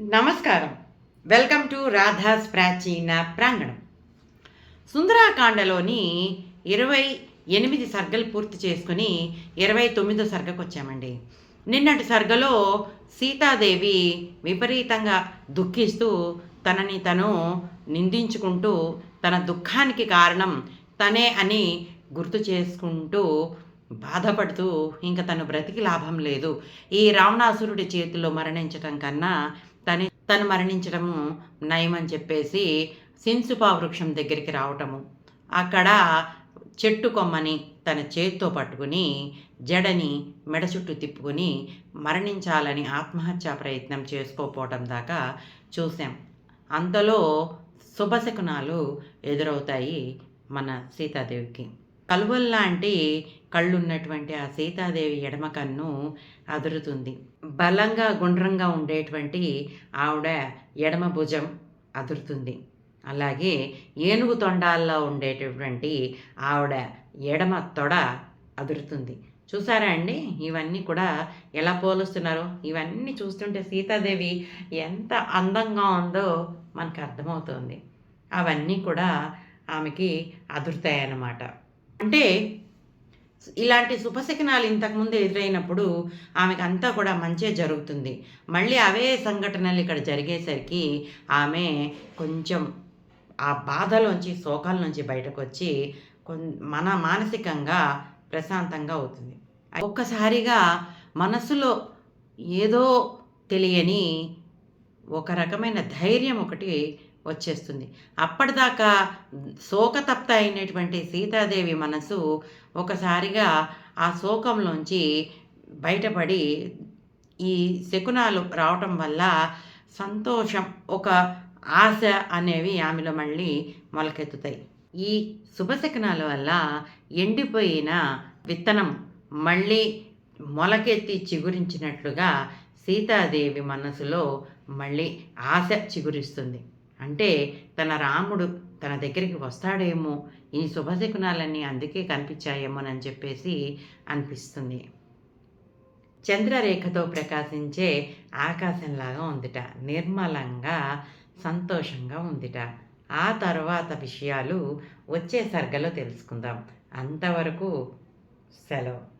నమస్కారం. Welcome to Radha's ప్రాచీన ప్రాంగణం. సుందరాకాండలోని ఇరవై ఎనిమిది సర్గలు పూర్తి చేసుకుని ఇరవై తొమ్మిదో సర్గకు వచ్చామండి. నిన్నటి సర్గలో సీతాదేవి విపరీతంగా దుఃఖిస్తూ తనని తను నిందించుకుంటూ తన దుఃఖానికి కారణం తనే అని గుర్తు చేసుకుంటూ బాధపడుతూ ఇంకా తను బ్రతికి లాభం లేదు. ఈ రావణాసురుడి చేతిలో మరణించటం కన్నా తని తను మరణించడము నయమని చెప్పేసి సిన్సుపా వృక్షం దగ్గరికి రావటము. అక్కడ చెట్టు కొమ్మని తన చేత్తో పట్టుకుని జడని మెడ చుట్టూ తిప్పుకొని మరణించాలని ఆత్మహత్యా ప్రయత్నం చేసుకోపోవటం దాకా చూసాం అంతలో శుభశకునాలు ఎదురవుతాయి మన సీతాదేవికి. కలువల్లాంటి కళ్ళున్నటువంటి ఆ సీతాదేవి ఎడమ కన్ను అదురుతుంది. బలంగా గుండ్రంగా ఉండేటువంటి ఆవిడ ఎడమ భుజం అదురుతుంది. అలాగే ఏనుగు తొండాల్లో ఉండేటటువంటి ఆవిడ ఎడమ తొడ అదురుతుంది. చూసారా అండి? ఇవన్నీ కూడా ఎలా పోలుస్తున్నారో? ఇవన్నీ చూస్తుంటే సీతాదేవి ఎంత అందంగా ఉందో మనకు అర్థమవుతుంది. అవన్నీ కూడా ఆమెకి అదురుతాయన్నమాట. అంటే ఇలాంటి శుభశకనాలు ఇంతకుముందు ఎదురైనప్పుడు ఆమెకు అంతా కూడా మంచే జరుగుతుంది. మళ్ళీ అవే సంఘటనలు ఇక్కడ జరిగేసరికి ఆమె కొంచెం ఆ బాధలోంచి శోకాల నుంచి బయటకు వచ్చి మన మానసికంగా ప్రశాంతంగా అవుతుంది. ఒక్కసారిగా మనసులో ఏదో తెలియని ఒక రకమైన ధైర్యం ఒకటి వచ్చేస్తుంది. అప్పటిదాకా శోకతప్త అయినటువంటి సీతాదేవి మనసు ఒకసారిగా ఆ శోకంలోంచి బయటపడి ఈ శకునాలు రావటం వల్ల సంతోషం ఒక ఆశ అనేవి ఆమెలో మళ్ళీ మొలకెత్తుతాయి. ఈ శుభశకనాల వల్ల ఎండిపోయిన విత్తనం మళ్ళీ మొలకెత్తి చిగురించినట్లుగా సీతాదేవి మనసులో మళ్ళీ ఆశ చిగురిస్తుంది. అంటే తన రాముడు తన దగ్గరికి వస్తాడేమో ఈ శుభశకునాలన్నీ అందుకే కనిపించాయేమోనని చెప్పేసి అనిపిస్తుంది. చంద్రరేఖతో ప్రకాశించే ఆకాశంలాగా ఉందిట నిర్మలంగా సంతోషంగా ఉందిట. ఆ తర్వాత విషయాలు వచ్చే సర్గలో తెలుసుకుందాం. అంతవరకు సెలవు.